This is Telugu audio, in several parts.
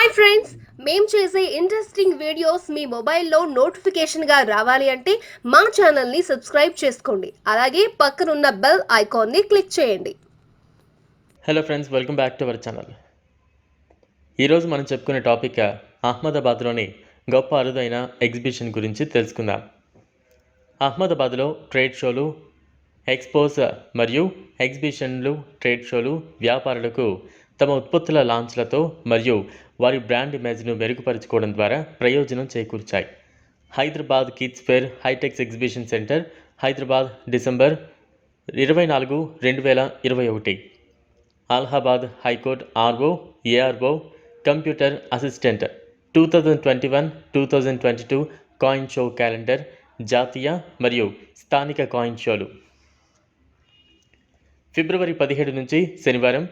హాయ్ ఫ్రెండ్స్ మేము చేసే ఇంట్రెస్టింగ్ వీడియోస్ మీ మొబైల్లో నోటిఫికేషన్గా రావాలి అంటే మా ఛానల్ని సబ్స్క్రైబ్ చేసుకోండి. అలాగే పక్కనున్న బెల్ ఐకాన్ని క్లిక్ చేయండి. Hello friends welcome back to our channel ఈరోజు మనం చెప్పుకునే టాపిక్ అహ్మదాబాద్లోని గొప్ప అరుదైన ఎగ్జిబిషన్ గురించి తెలుసుకుందాం. అహ్మదాబాద్లో ట్రేడ్ షోలు ఎక్స్పోస్ మరియు ఎగ్జిబిషన్లు ట్రేడ్ షోలు వ్యాపారులకు తమ ఉత్పత్తుల లాంచ్లతో మరియు వారి బ్రాండ్ ఇమేజ్ను మెరుగుపరుచుకోవడం ద్వారా ప్రయోజనం చేకూర్చాయి. Hyderabad kids fair Hitex exhibition centre Hyderabad December ఇరవై నాలుగు రెండు వేల ఇరవై ఒకటి. Allahabad high court RO ARO computer assistant two thousand twenty one two thousand twenty two coin show calendar జాతీయ మరియు స్థానిక కాయిన్ షోలు. ఫిబ్రవరి పదిహేడు నుంచి శనివారం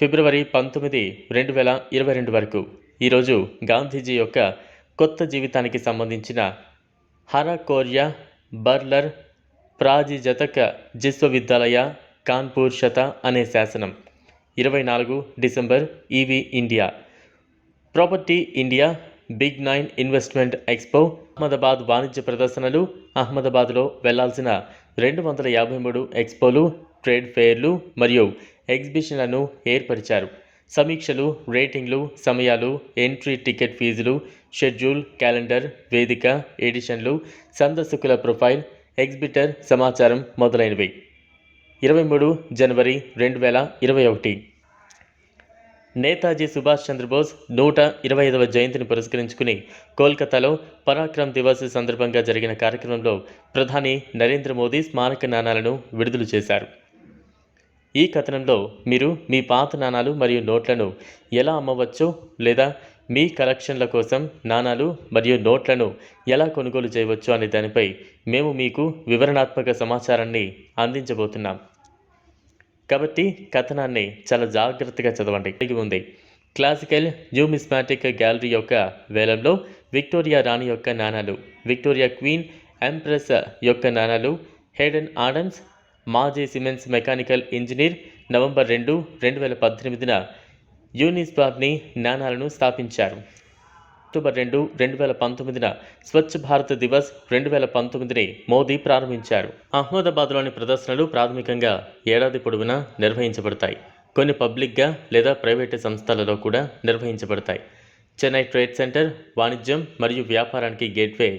ఫిబ్రవరి పంతొమ్మిది రెండు వేల ఇరవై రెండు వరకు. ఈరోజు గాంధీజీ యొక్క కొత్త జీవితానికి సంబంధించిన హర బర్లర్ ప్రాజిజతక విశ్వవిద్యాలయ కాన్పూర్ శత అనే శాసనం. ఇరవై నాలుగు December EV India. Property India big nine investment expo Ahmedabad వాణిజ్య ప్రదర్శనలు అహ్మదాబాద్లో వెళ్ళాల్సిన రెండు వందల యాభై మూడు ఎక్స్పోలు ట్రేడ్ ఫెయిర్లు మరియు ఎగ్జిబిషన్లను ఏర్పరిచారు. సమీక్షలు రేటింగ్లు సమయాలు ఎంట్రీ టికెట్ ఫీజులు షెడ్యూల్ క్యాలెండర్ వేదిక ఎడిషన్లు సందర్శకుల ప్రొఫైల్ ఎగ్జిబిటర్ సమాచారం మొదలైనవి. ఇరవై మూడు జనవరి రెండు వేల ఇరవై ఒకటి. నేతాజీ సుభాష్ చంద్రబోస్ నూట ఇరవై ఐదవ జయంతిని పురస్కరించుకుని కోల్కతాలో పరాక్రమ్ దివస్ సందర్భంగా జరిగిన కార్యక్రమంలో ప్రధాని నరేంద్ర మోదీ స్మారక నాణాలను విడుదల చేశారు. ఈ కథనంలో మీరు మీ పాత నాణాలు మరియు నోట్లను ఎలా అమ్మవచ్చో లేదా మీ కలెక్షన్ల కోసం నాణాలు మరియు నోట్లను ఎలా కొనుగోలు చేయవచ్చు అనే దానిపై మేము మీకు వివరణాత్మక సమాచారాన్ని అందించబోతున్నాం. కాబట్టి కథనాన్ని చాలా జాగ్రత్తగా చదవండి. కలిగి ఉంది. క్లాసికల్ న్యూమిస్మాటిక్ గ్యాలరీ యొక్క వేలంలో విక్టోరియా రాణి యొక్క నాణాలు విక్టోరియా క్వీన్ ఎంప్రెస్ యొక్క నాణాలు హెడెన్ ఆడమ్స్ మాజీ సిమెన్స్ మెకానికల్ ఇంజనీర్ నవంబర్ రెండు రెండు వేల పద్దెనిమిదిన యూనిస్బాబ్ని జ్ఞానాలను స్థాపించారు. అక్టోబర్ రెండు రెండు వేల పంతొమ్మిదిన స్వచ్ఛ భారత్ దివస్ రెండు వేల పంతొమ్మిదిని మోదీ ప్రారంభించారు. అహ్మదాబాద్లోని ప్రదర్శనలు ప్రాథమికంగా ఏడాది పొడవునా నిర్వహించబడతాయి. కొన్ని పబ్లిక్గా లేదా ప్రైవేటు సంస్థలలో కూడా నిర్వహించబడతాయి. చెన్నై ట్రేడ్ సెంటర్ వాణిజ్యం మరియు వ్యాపారానికి గేట్వే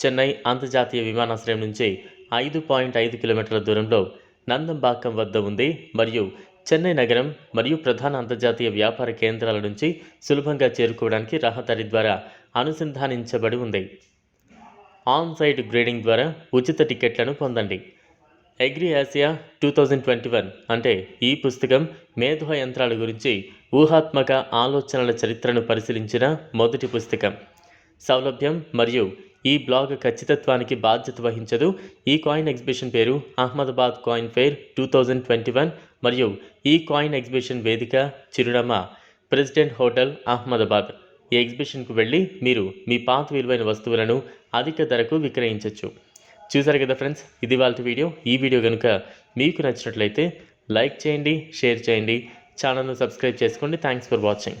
చెన్నై అంతర్జాతీయ విమానాశ్రయం నుంచి ఐదు పాయింట్ ఐదు కిలోమీటర్ల దూరంలో నందంబాకం వద్ద ఉంది. మరియు చెన్నై నగరం మరియు ప్రధాన అంతర్జాతీయ వ్యాపార కేంద్రాల నుంచి సులభంగా చేరుకోవడానికి రహదారి ద్వారా అనుసంధానించబడి ఉంది. ఆన్ సైట్ గ్రేడింగ్ ద్వారా ఉచిత టికెట్లను పొందండి. Agri Asia two thousand twenty one అంటే ఈ పుస్తకం మేధో యంత్రాల గురించి ఊహాత్మక ఆలోచనల చరిత్రను పరిశీలించిన మొదటి పుస్తకం. సౌలభ్యం మరియు ఈ బ్లాగ్ ఖచ్చితత్వానికి బాధ్యత వహించదు. ఈ కాయిన్ ఎగ్జిబిషన్ పేరు Ahmedabad coin fair two thousand twenty one మరియు ఈ కాయిన్ ఎగ్జిబిషన్ వేదిక చిరునామా. President hotel Ahmedabad. ఈ ఎగ్జిబిషన్కు వెళ్ళి మీరు మీ పాత విలువైన వస్తువులను అధిక ధరకు విక్రయించవచ్చు చూసారు కదా ఫ్రెండ్స్ ఇది వాళ్ళ వీడియో. ఈ వీడియో కనుక మీకు నచ్చినట్లయితే లైక్ చేయండి షేర్ చేయండి. ఛానల్ను సబ్స్క్రైబ్ చేసుకోండి. Thanks for watching.